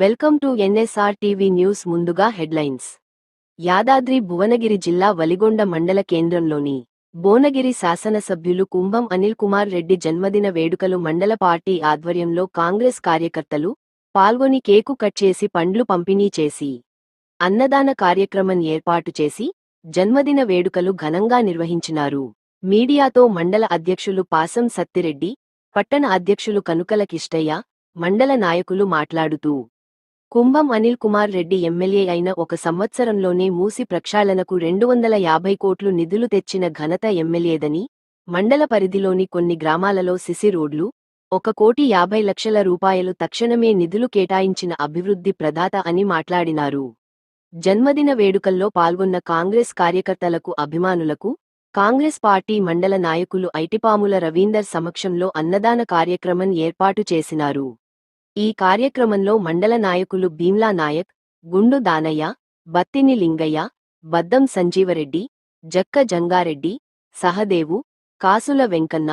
Welcome to NSR TV news ముందుగా headlines. Yadadri Bhuvanagiri జిల్లా వలిగొండ మండల కేంద్రంలోని భువనగిరి శాసనసభ్యులు కుంభం అనిల్ కుమార్ రెడ్డి జన్మదిన వేడుకలు మండల పార్టీ ఆధ్వర్యంలో కాంగ్రెస్ కార్యకర్తలు పాల్గొని కేకు కట్ చేసి పండ్లు పంపిణీ చేసి అన్నదాన కార్యక్రమం ఏర్పాటు చేసి జన్మదిన వేడుకలు ఘనంగా నిర్వహించినారు. మీడియాతో మండల అధ్యక్షులు పాసం సత్తిరెడ్డి పట్టణ అధ్యక్షులు కనుకల కిష్టయ్య మండల నాయకులు మాట్లాడుతూ కుంభం అనిల్ కుమార్ రెడ్డి ఎమ్మెల్యే అయిన ఒక సంవత్సరంలోనే మూసి ప్రక్షాళనకు రెండు వందల యాభై కోట్లు నిధులు తెచ్చిన ఘనత ఎమ్మెల్యేదని మండల పరిధిలోని కొన్ని గ్రామాలలో సిసి రోడ్లు ఒక కోటి యాభై లక్షల రూపాయలు తక్షణమే నిధులు కేటాయించిన అభివృద్ధి ప్రదాత అని మాట్లాడినారు. జన్మదిన వేడుకల్లో పాల్గొన్న కాంగ్రెస్ కార్యకర్తలకు అభిమానులకు కాంగ్రెస్ పార్టీ మండల నాయకులు ఐటిపాముల రవీందర్ సమక్షంలో అన్నదాన కార్యక్రమం ఏర్పాటు చేసినారు. ఈ కార్యక్రమంలో మండల నాయకులు భీమ్లా నాయక్ గుండు దానయ్య బత్తిని లింగయ్య బద్దం సంజీవరెడ్డి జక్క జంగారెడ్డి సహదేవు కాసుల వెంకన్న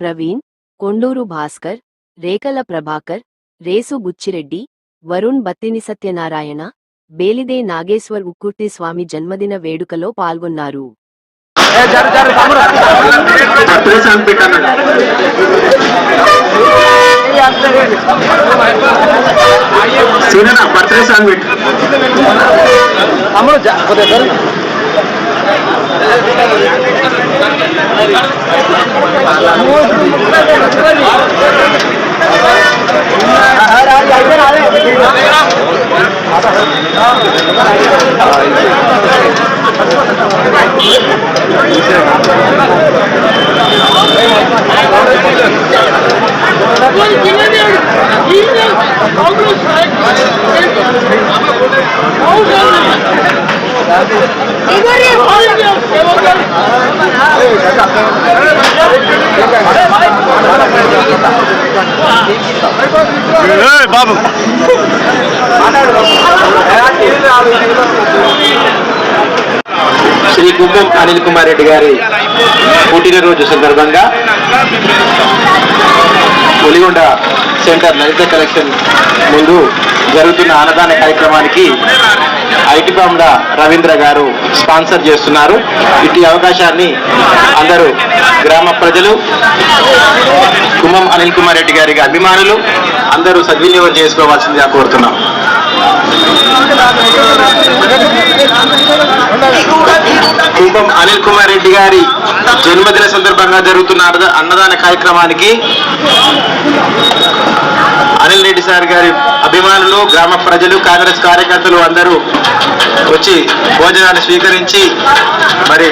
ప్రవీణ్ కొండూరు భాస్కర్ రేకల ప్రభాకర్ రేసు బుచ్చిరెడ్డి వరుణ్ బత్తిని సత్యనారాయణ బేలిదే నాగేశ్వర్ ఉక్కుర్తి స్వామి జన్మదిన వేడుకలో పాల్గొన్నారు. ಸೀನಣ್ಣ ಪತ್ರೇಶ್ ಅಂದ್ಬಿಟ್ಟು ಅಮ್ಮ ಗೊತ್ತೇ ಸರ್ ಅದ బాబు. శ్రీ కుంభం అనిల్ కుమార్ రెడ్డి గారి పుట్టినరోజు సందర్భంగా ఒలిగొండ సెంటర్ లలిత కలెక్షన్ ముందు జరుగుతున్న అన్నదాన కార్యక్రమానికి ఐటిపాముల రవీంద్ర గారు స్పాన్సర్ చేస్తున్నారు. ఇట్టి అవకాశాన్ని అందరూ గ్రామ ప్రజలు కుమ్మం అనిల్ కుమార్ రెడ్డి గారికి అభిమానులు అందరూ సద్వినియోగం చేసుకోవాల్సిందిగా కోరుతున్నాం. కుంభం అనిల్ కుమార్ రెడ్డి గారి జన్మదిన సందర్భంగా జరుగుతున్న అన్నదాన కార్యక్రమానికి అనిల్ రెడ్డి సార్ గారి అభిమానులు గ్రామ ప్రజలు కాంగ్రెస్ కార్యకర్తలు అందరూ వచ్చి భోజనాన్ని స్వీకరించి మరి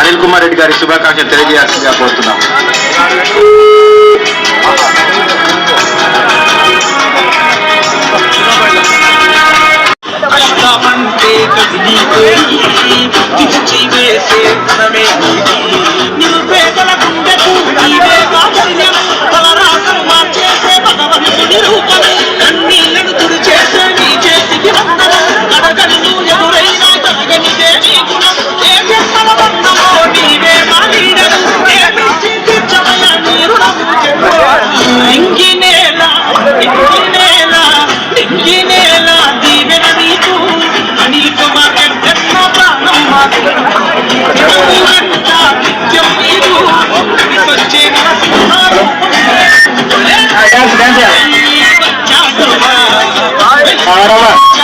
అనిల్ కుమార్ రెడ్డి గారి శుభాకాంక్షలు తెలియజేయాల్సిందిగా కోరుతున్నాం. అష్టమంటే కదిలిపోయి పిచ్చి వేసే గుణమే ప్రాణం మాకు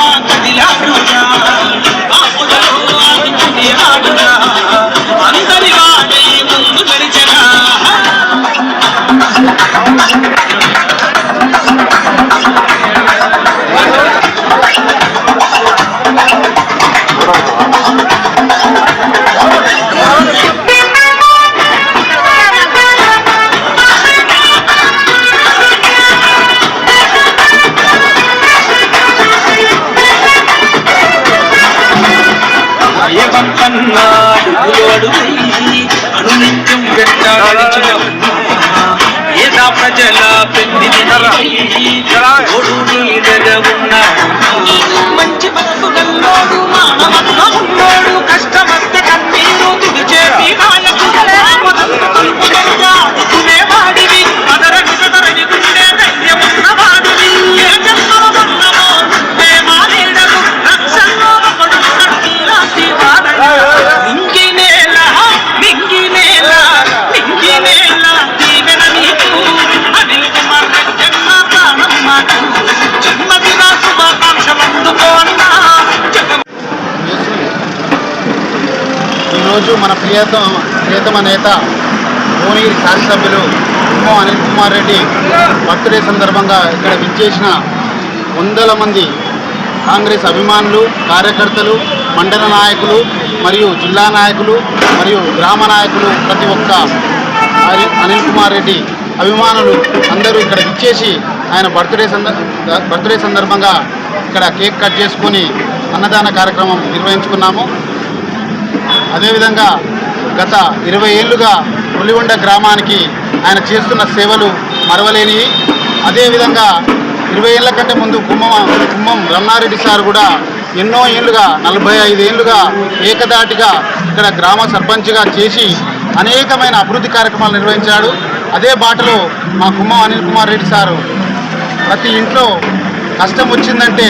మన ప్రియతమ ప్రియతమ నేత భువనగిరి శాసనసభ్యులు కుమ్మం అనిల్ కుమార్ రెడ్డి బర్త్డే సందర్భంగా ఇక్కడ విచ్చేసిన వందల మంది కాంగ్రెస్ అభిమానులు కార్యకర్తలు మండల నాయకులు మరియు జిల్లా నాయకులు మరియు గ్రామ నాయకులు ప్రతి ఒక్క అని- అనిల్ కుమార్ రెడ్డి అభిమానులు అందరూ ఇక్కడ విచ్చేసి ఆయన బర్త్డే సందర్ బర్త్డే సందర్భంగా ఇక్కడ కేక్ కట్ చేసుకొని అన్నదాన కార్యక్రమం నిర్వహించుకున్నాము. అదేవిధంగా గత ఇరవై ఏళ్ళుగా ఉలిగొండ గ్రామానికి ఆయన చేస్తున్న సేవలు మరవలేనివి. అదేవిధంగా ఇరవై ఏళ్ళ కంటే ముందు కుమ్మం కుమ్మం రమణారెడ్డి సార్ కూడా ఎన్నో ఏళ్ళుగా నలభై ఐదు ఏకదాటిగా ఇక్కడ గ్రామ సర్పంచ్గా చేసి అనేకమైన అభివృద్ధి కార్యక్రమాలు నిర్వహించాడు. అదే బాటలో మా కుమ్మం అనిల్ కుమార్ రెడ్డి సారు ప్రతి ఇంట్లో కష్టం వచ్చిందంటే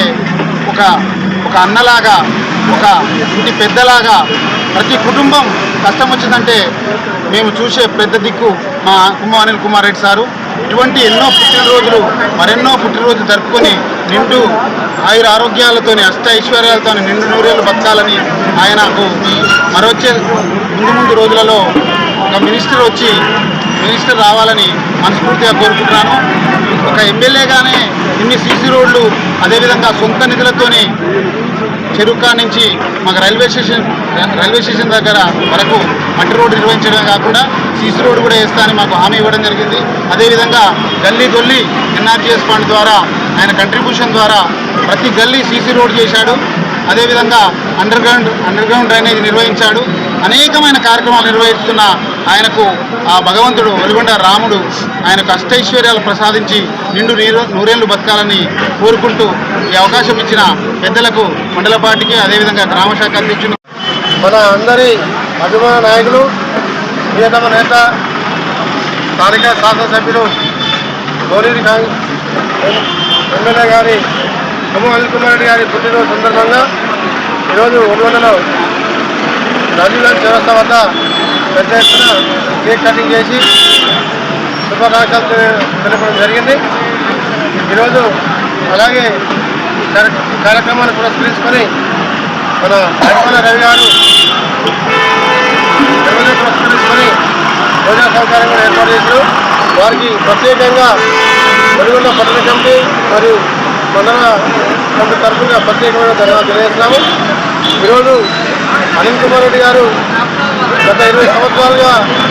ఒక ఒక అన్నలాగా ఒక ఇంటి పెద్దలాగా ప్రతి కుటుంబం కష్టం వచ్చిందంటే మేము చూసే పెద్ద దిక్కు మా కుమ్మ అనిల్ కుమార్ రెడ్డి సారు. ఇటువంటి ఎన్నో పుట్టినరోజులు మరెన్నో పుట్టినరోజులు జరుపుకొని నిండు ఆయుర ఆరోగ్యాలతోని అష్ట ఐశ్వర్యాలతో నిండు నూరేళ్ళు బతకాలని ఆయనకు మరొచ్చే ముందు ముందు రోజులలో ఒక మినిస్టర్ వచ్చి మినిస్టర్ రావాలని మనస్ఫూర్తిగా కోరుకుంటున్నాను. ఒక ఎమ్మెల్యేగానే ఇన్ని సీసీ రోడ్లు అదేవిధంగా సొంత నిధులతోని చెరుకా నుంచి మాకు రైల్వే స్టేషన్ రైల్వే స్టేషన్ దగ్గర వరకు మట్టి రోడ్డు నిర్వహించడమే కాకుండా సీసీ రోడ్డు కూడా వేస్తానని మాకు హామీ ఇవ్వడం జరిగింది. అదేవిధంగా గల్లీ గొల్లి ఎన్ఆర్జీఎస్ ఫండ్ ద్వారా ఆయన కంట్రిబ్యూషన్ ద్వారా ప్రతి గల్లీ సీసీ రోడ్డు చేశాడు. అదేవిధంగా underground underground drainage నిర్వహించాడు. అనేకమైన కార్యక్రమాలు నిర్వహిస్తున్న ఆయనకు ఆ భగవంతుడు వెలుగొండ రాముడు ఆయనకు కష్టైశ్వర్యాలు ప్రసాదించి నిండు నీరు నూరేళ్ళు బతకాలని కోరుకుంటూ ఈ అవకాశం ఇచ్చిన పెద్దలకు మండలపాటికి అదేవిధంగా గ్రామ శాఖ అధ్యక్షులు మన అందరి అభిమాన నాయకులు ప్రియతమ నేత స్థానిక శాసనసభ్యులు గౌరీరి ఎమ్మెల్యే గారి కుమ్మ అనిల్ కుమార్ రెడ్డి గారి పుట్టినరోజు సందర్భంగా ఈరోజు ఒడివండలో రాజీవ్గాంధీ చౌరస్తా వద్ద పెద్ద ఎత్తున కేక్ కటింగ్ చేసి శుభాకాంక్షలు తెలపడం జరిగింది. ఈరోజు అలాగే కార్య- కార్యక్రమాన్ని పురస్కరించుకొని మన రాజమల రవి గారు నిర్వహణ పురస్కరించుకొని భోజన సౌకర్యం కూడా ఏర్పాటు చేశారు. వారికి ప్రత్యేకంగా వెలుగున్న పట్టణ కమిటీ మరియు మండల కమిటీ తరఫున ప్రత్యేకమైన ధన్యవాదాలు తెలియజేస్తున్నాము. ఈరోజు అనిల్ కుమార్ రెడ్డి గారు గత ఇరవై సంవత్సరాలుగా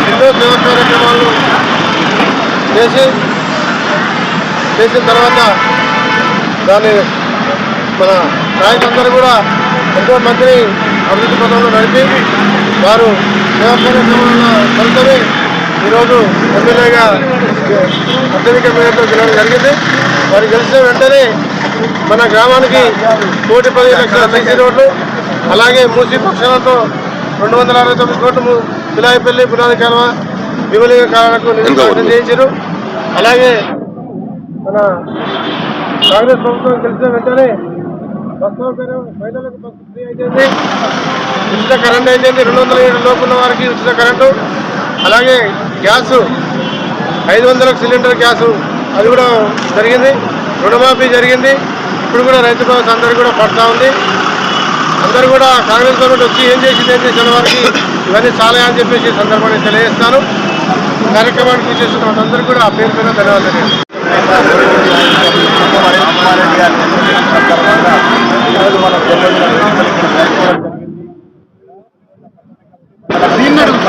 ఎన్నో సేవా కార్యక్రమాలు చేసి చేసిన తర్వాత దాన్ని మన నాయకులందరూ కూడా ఎంతో మందిని అభివృద్ధి పథంలో నడిపి వారు సేవా కార్యక్రమాల ఫలితమే ఈరోజు ఎమ్మెల్యేగా అత్యధిక మేరతో గెలవడం జరిగింది. వారు గెలిచిన వెంటనే మన గ్రామానికి కోటి పదిహేను లక్షల సీసీ రోడ్లు అలాగే మూసీ పక్షాలతో రెండు వందల అరవై తొమ్మిది కోట్లు పిలాయిపల్లి పునాది కాలువ విమలింగ కాలకు నిధులు చేయించారు. అలాగే మన కాంగ్రెస్ ప్రభుత్వం గెలిచిన వెంటనే బస్ సౌకర్యం మహిళలకు బస్సు ఫ్రీ అయిపోయింది. ఉచిత కరెంట్ అయిపోయింది. రెండు వందల ఏడు లోపు ఉన్న వారికి ఉచిత కరెంటు. అలాగే గ్యాస్ ఐదు వందలకు సిలిండర్ గ్యాస్ అది కూడా జరిగింది. రుణమాఫీ జరిగింది. ఇప్పుడు కూడా రైతు భరోసా అందరికీ కూడా పడతా ఉంది. అందరూ కూడా కాంగ్రెస్ గవర్నమెంట్ వచ్చి ఏం చేసింది ఏం చేసిన వారికి ఇవన్నీ చాలా అని చెప్పేసి సందర్భాన్ని తెలియజేస్తాను కార్యక్రమానికి విచ్చేస్తున్న వాళ్ళందరూ కూడా ఆ పేరు మీద ధన్యవాదాలు తెలియజేస్తాను.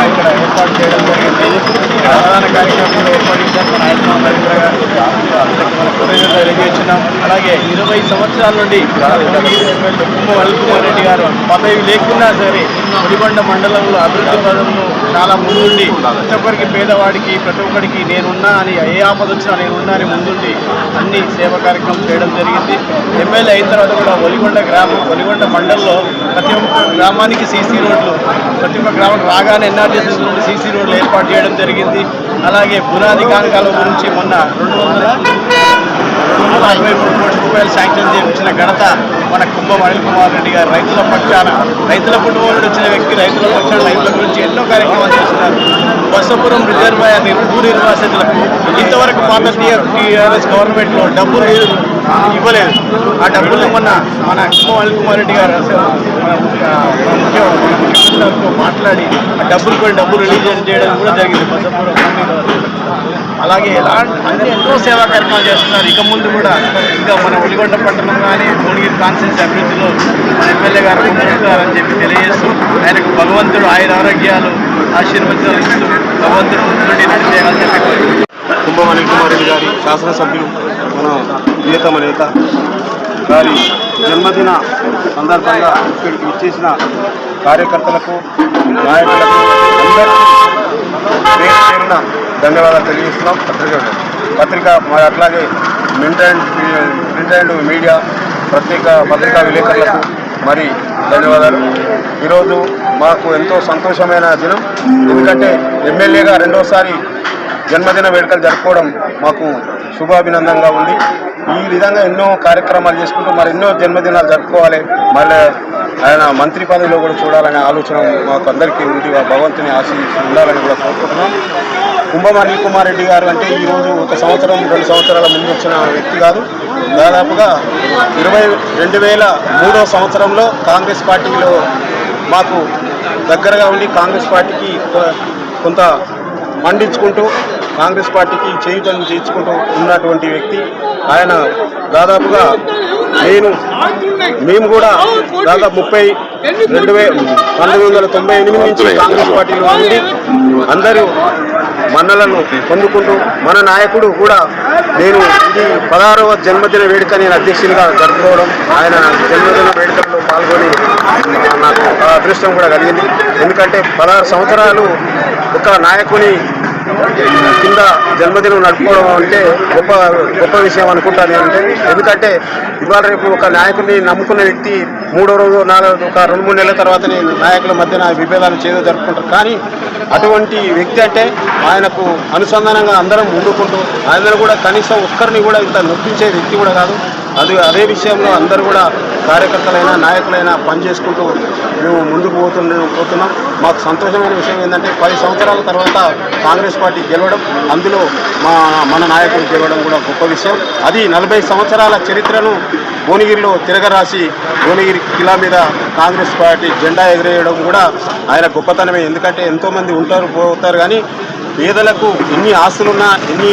ఇక్కడ ఏర్పాటు చేయడం జరిగింది ప్రధాన కార్యక్రమంలో ఏర్పాటు చేశారు. మన నరేంద్ర గారు అందరికీ తెలియజేస్తున్నాం అలాగే ఇరవై సంవత్సరాల నుండి కుమార్ రెడ్డి గారు పదవి లేకున్నా సరే ముడిబండ మండలంలో అభివృద్ధి పదంలో చాలా ముందుండి ప్రతి ఒక్కరికి పేదవాడికి ప్రతి ఒక్కరికి నేనున్నా అని ఏ ఆపద వచ్చినా నేనున్నా అని ముందుండి అన్ని సేవా కార్యక్రమం చేయడం జరిగింది. ఎమ్మెల్యే అయిన తర్వాత కూడా ఒలిగొండ గ్రామం ఒలిగొండ మండలంలో ప్రతి ఒక్క గ్రామానికి సీసీ రోడ్లు ప్రతి ఒక్క గ్రామం రాగానే ఎన్ఆర్టీసీ నుండి సీసీ రోడ్లు ఏర్పాటు చేయడం జరిగింది. అలాగే పునాది కానుకల గురించి మొన్న రెండు వందల అరవై మూడు కోట్ల రూపాయలు శాంక్షన్ చేయించిన ఘనత మన కుంభం అనిల్ కుమార్ రెడ్డి గారు రైతుల పక్షాన రైతుల కుటుంబం వచ్చిన వ్యక్తి రైతుల పక్షాన రైతుల గురించి ఎన్నో కార్యక్రమాలు చేస్తున్నారు. బసపురం రిజర్వాయర్ భూ నిర్వాసితులకు ఇంతవరకు పాత టీఆర్ఎస్ గవర్నమెంట్లో డబ్బులు ఇవ్వలేదు. ఆ డబ్బులు మొన్న మన అనిల్ కుమార్ రెడ్డి గారు ముఖ్యమంత్రితో మాట్లాడి ఆ డబ్బులు కొన్ని డబ్బులు రిలీజ్ చేయడం కూడా జరిగింది బసపురం భూ అలాగే ఎలాంటి అన్ని ఎన్నో సేవా కార్యక్రమాలు చేస్తున్నారు. ఇక ముందు కూడా ఇంకా మన ఒలిగొండ పట్టణం కానీ భువనగిరి కాన్సెన్స్ అభివృద్ధిలో మన ఎమ్మెల్యే గారు అని చెప్పి తెలియజేస్తూ ఆయనకు భగవంతుడు ఆయన ఆరోగ్యాలు ఆశీర్వచనాలు ఇస్తూ భగవంతుడు ముందుండి నడిచేయాలని చెప్పి కుంభం అనిల్ కుమార్ రెడ్డి గారి శాసనసభ్యులు మన ప్రియతమ నేత గారి జన్మదిన సందర్భంగా ఇక్కడికి ఇచ్చేసిన కార్యకర్తలకు నాయకులకు అందరికీ పేరు పేరున ధన్యవాదాలు తెలియజేస్తున్నాం. పత్రిక పత్రిక మరి అట్లాగే print and print and media ప్రత్యేక పత్రికా విలేకరులకు మరి ధన్యవాదాలు. ఈరోజు మాకు ఎంతో సంతోషమైన దినం. ఎందుకంటే ఎమ్మెల్యేగా రెండోసారి జన్మదిన వేడుకలు జరుపుకోవడం మాకు శుభాభినందంగా ఉంది. ఈ విధంగా ఎన్నో కార్యక్రమాలు చేసుకుంటూ మరి ఎన్నో జన్మదినాలు జరుపుకోవాలి. మళ్ళీ ఆయన మంత్రి పదవిలో కూడా చూడాలనే ఆలోచన మాకు అందరికీ ఉండి భగవంతుని ఆశీస్సు ఉండాలని కూడా కోరుకుంటున్నాం. కుంభం అనిల్ కుమార్ రెడ్డి గారు అంటే ఈరోజు ఒక సంవత్సరం రెండు సంవత్సరాల ముందు వచ్చిన వ్యక్తి కాదు. దాదాపుగా ఇరవై రెండు వేల మూడో సంవత్సరంలో కాంగ్రెస్ పార్టీలో మాకు దగ్గరగా ఉండి కాంగ్రెస్ పార్టీకి కొంత మండించుకుంటూ కాంగ్రెస్ పార్టీకి చేయుతను చేర్చుకుంటూ ఉన్నటువంటి వ్యక్తి. ఆయన దాదాపుగా నేను మేము కూడా దాదాపు ముప్పై రెండు వే పంతొమ్మిది వందల తొంభై ఎనిమిది నుంచి కాంగ్రెస్ పార్టీలో ఉండి అందరూ మన్నలను పొందుకుంటూ మన నాయకుడు కూడా నేను ఇది పదహారవ జన్మదిన వేడుక నేను అధ్యక్షునిగా జరుపుకోవడం ఆయన జన్మదిన వేడుకల్లో పాల్గొని నాకు అదృష్టం కూడా కలిగింది. ఎందుకంటే పదహారు సంవత్సరాలు ఒక నాయకుని కింద జన్మదినం నడుపుకోవడం అంటే గొప్ప గొప్ప విషయం అనుకుంటాను నేనంటే ఎందుకంటే ఇవాళ రేపు ఒక నాయకుడిని నమ్ముకున్న వ్యక్తి మూడో రోజు నాలుగు ఒక రెండు మూడు నెలల తర్వాత నాయకుల మధ్యన విభేదాలు చేదో జరుపుకుంటారు. కానీ అటువంటి వ్యక్తి అంటే ఆయనకు అనుసంధానంగా అందరం ముందుకుంటూ ఆయన కూడా కనీసం ఒక్కరిని కూడా ఇంత నొప్పించే వ్యక్తి కూడా కాదు. అది అదే విషయంలో అందరూ కూడా కార్యకర్తలైనా నాయకులైనా పనిచేసుకుంటూ మేము ముందుకు పోతుండే పోతున్నాం. మాకు సంతోషమైన విషయం ఏంటంటే పది సంవత్సరాల తర్వాత కాంగ్రెస్ పార్టీ గెలవడం అందులో మా మన నాయకులు గెలవడం కూడా గొప్ప విషయం. అది నలభై సంవత్సరాల చరిత్రను భువనగిరిలో తిరగరాసి భువనగిరి కిలా మీద కాంగ్రెస్ పార్టీ జెండా ఎగిరేయడం కూడా ఆయన గొప్పతనమే. ఎందుకంటే ఎంతోమంది ఉంటారు పోతారు కానీ పేదలకు ఎన్ని ఆస్తులున్నా ఎన్ని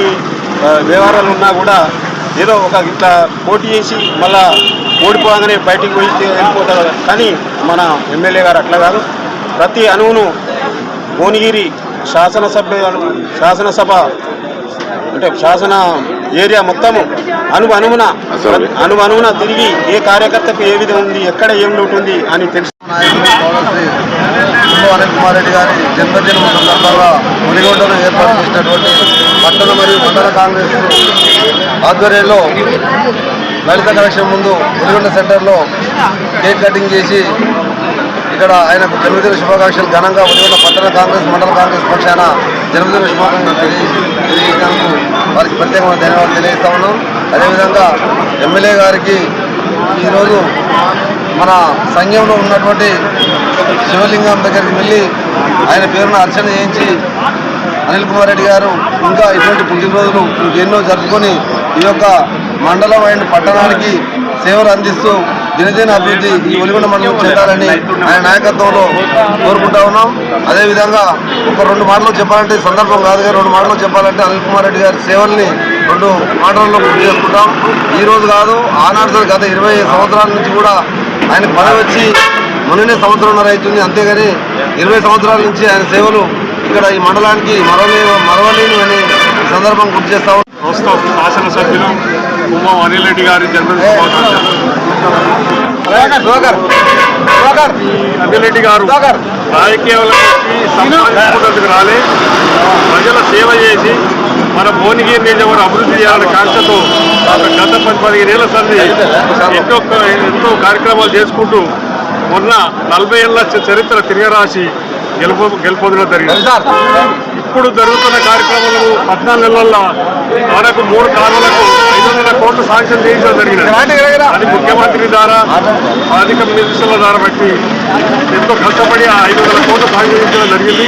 వ్యవహారాలు ఉన్నా కూడా ఏదో ఒక ఇట్లా పోటీ చేసి మళ్ళా ఓడిపోగానే బయటికి పోయి వెళ్ళిపోతారు కానీ మన ఎమ్మెల్యే గారు అట్లా కాదు. ప్రతి అణువును భువనగిరి శాసనసభ శాసనసభ అంటే శాసన ఏరియా మొత్తము అణు అనుమున అణు అనుమున తిరిగి ఏ కార్యకర్తకు ఏ విధంగా ఉంది ఎక్కడ ఏం లోటు ఉంది అని తెలుసు. శ్రీ అనిల్ కుమార్ రెడ్డి గారి జన్మదినం సందర్భంగా మునిగొండలో ఏర్పాటు చేసినటువంటి పట్టణ మరియు మండల కాంగ్రెస్ ఆధ్వర్యంలో లలిత కలెక్షన్ ముందు మునిగొండ సెంటర్లో కేక్ కటింగ్ చేసి ఇక్కడ ఆయనకు జన్మదిన శుభాకాంక్షలు ఘనంగా ఉదయం పట్టణ కాంగ్రెస్ మండల కాంగ్రెస్ పక్షాన జన్మదిన శుభాకాంక్షలు తెలియజేసి తెలియజేసినందుకు వారికి ప్రత్యేకమైన ధన్యవాదాలు తెలియజేస్తా ఉన్నాం. అదేవిధంగా ఎమ్మెల్యే గారికి ఈరోజు మన సంఘంలో ఉన్నటువంటి శివలింగం దగ్గరికి వెళ్ళి ఆయన పేరును అర్చన చేయించి అనిల్ కుమార్ రెడ్డి గారు ఇంకా ఇటువంటి పుట్టినరోజులు ఎన్నో జరుపుకొని ఈ యొక్క మండలం అండ్ పట్టణానికి సేవలు అందిస్తూ దినదిన అభివృద్ధి ఈ ఒలిగొండ మండలం చెందాలని ఆయన నాయకత్వంలో కోరుకుంటా ఉన్నాం. అదేవిధంగా ఒక రెండు మాటలు చెప్పాలంటే సందర్భం కాదు కానీ రెండు మాటలు చెప్పాలంటే అనిల్ కుమార్ రెడ్డి గారి సేవల్ని రెండు మాటల్లో గుర్తు చేసుకుంటాం. ఈ రోజు కాదు ఆనాడు గత ఇరవై సంవత్సరాల నుంచి కూడా ఆయన పదవి వచ్చి మొన్ననే సంవత్సరంన్నర అవుతుంది. అంతేగాని ఇరవై సంవత్సరాల నుంచి ఆయన సేవలు ఇక్కడ ఈ మండలానికి మరవలేని మరవలేని అని సందర్భం గుర్తు చేస్తా. ప్రస్తుతం శాసనసభ్యులు కుంభం అనిల్ రెడ్డి గారి జన్మదిన శుభాకాంక్షలు అనిల్ రెడ్డి గారు రాజకీయాలకి సంపాదించుకున్నందుకు రాలే. ప్రజల సేవ చేసి మన భువనగిరి నియోజకవర్గం అభివృద్ధి చేయాలనే కాంక్షతో గత పది పదిహేనేళ్ళ సంది ఎన్నో ఎంతో కార్యక్రమాలు చేసుకుంటూ మొన్న నలభై ఏళ్ళ చరిత్ర తిరగరాసి గెలుపు గెలుపొందడం జరిగింది. ఇప్పుడు జరుగుతున్న కార్యక్రమాలు పద్నాలుగు నెలల్లో మనకు మూడు కాలువలకు ఐదు వందల కోట్లు శాంక్షన్ చేయించడం జరిగింది అది ముఖ్యమంత్రి ద్వారా ఆర్థిక మినిస్టర్ల ద్వారా బట్టి ఎంతో కష్టపడి ఆ ఐదు వందల కోట్లు శాంక్షన్ చేయించడం జరిగింది.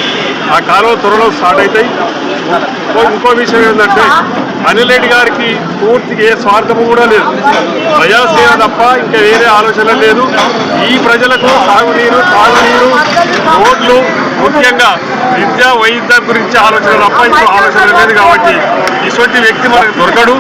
ఆ కాలువ త్వరలో స్టార్ట్ అవుతాయి. ఇంకో- ఇంకో విషయం ఏంటంటే అనిల్ రెడ్డి గారికి పూర్తిగా ఏ స్వార్థము కూడా లేదు. ప్రజాసేవ తప్ప ఇంకా వేరే ఆలోచన లేదు. ఈ ప్రజలకు సాగునీరు తాగునీరు రోడ్లు ముఖ్యంగా విద్య వైద్యం గురించి ఆలోచన తప్ప ఇంకో ఆలోచన లేదు కాబట్టి ఇటువంటి వ్యక్తి మనకు దొరకడు.